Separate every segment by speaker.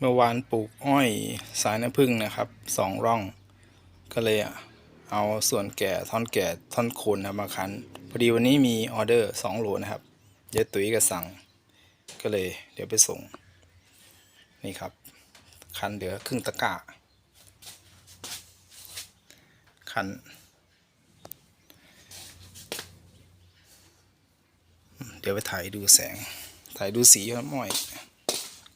Speaker 1: เมื่อวานปลูกอ้อยสายน้ำผึ้งนะครับสองร่อง ก็เลยเอาส่วนแก่ท่อนแก่ท่อนโคนนะมาคั้นพอดีวันนี้มีออเดอร์สองโหลนะครับเยอะตุ๋ยก็สั่ง ก็เลยเดี๋ยวไปส่ง นี่ครับ คันเหลือครึ่งตะกร้าคันเดี๋ยวไปถ่ายดูแสง ถ่ายดูสีครับม้อย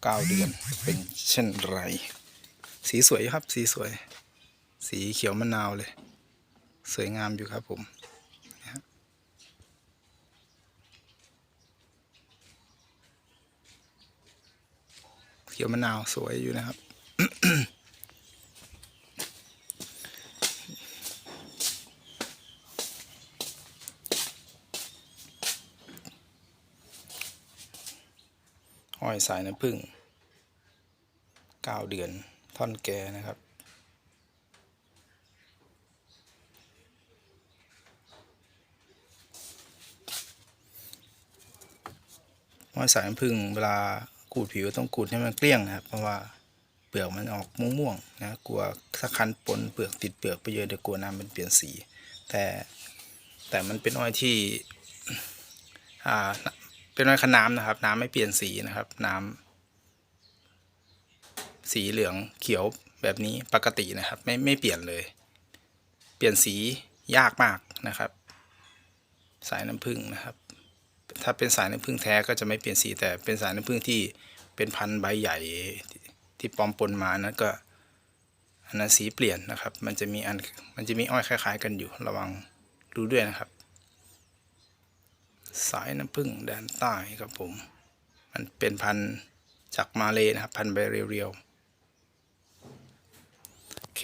Speaker 1: เก้าเดือนเป็นเช่นไร สีสวยครับสีสวย สีเขียวมะนาวเลย สวยงามอยู่ครับผมเขียวมะนาวสวยอยู่นะครับ ห้อยสายน้ำผึ้งเก้าเดือนท่อนแกนะครับ ห้อยสายน้ำผึ้งเวลาขูดผิวต้องขูดให้มันเกลี้ยงนะครับ เพราะว่าเปลือกมันออกม่วงๆนะกลัวถ้าคันปนเปลือกติดเปลือกไปเยอะเดี๋ยวกลัวน้ำมันเปลี่ยนสี แต่แต่มันเป็นอ้อยที่อ่า เป็นอ้อยคันน้ำนะครับ น้ำไม่เปลี่ยนสีนะครับ น้ำสีเหลืองเขียวแบบนี้ปกตินะครับ ไม่ไม่เปลี่ยนเลย เปลี่ยนสียากมากนะครับ สายน้ำผึ้งนะครับ ถ้าเป็นสายน้ำผึ้งแท้ก็จะไม่เปลี่ยนสีแต่เป็นสายน้ำผึ้งที่เป็นพันใบใหญ่ที่ปลอมปนมานั้นก็อันนั้นสีเปลี่ยนนะครับ มันจะมีอันมันจะมีอ้อยคล้าย ๆ กันอยู่ระวังดูด้วยนะครับ สายน้ำผึ้งแดนใต้ครับผม มันเป็นพันธุ์จากมาเลยนะครับ พันธุ์ใบเรียวๆโอเค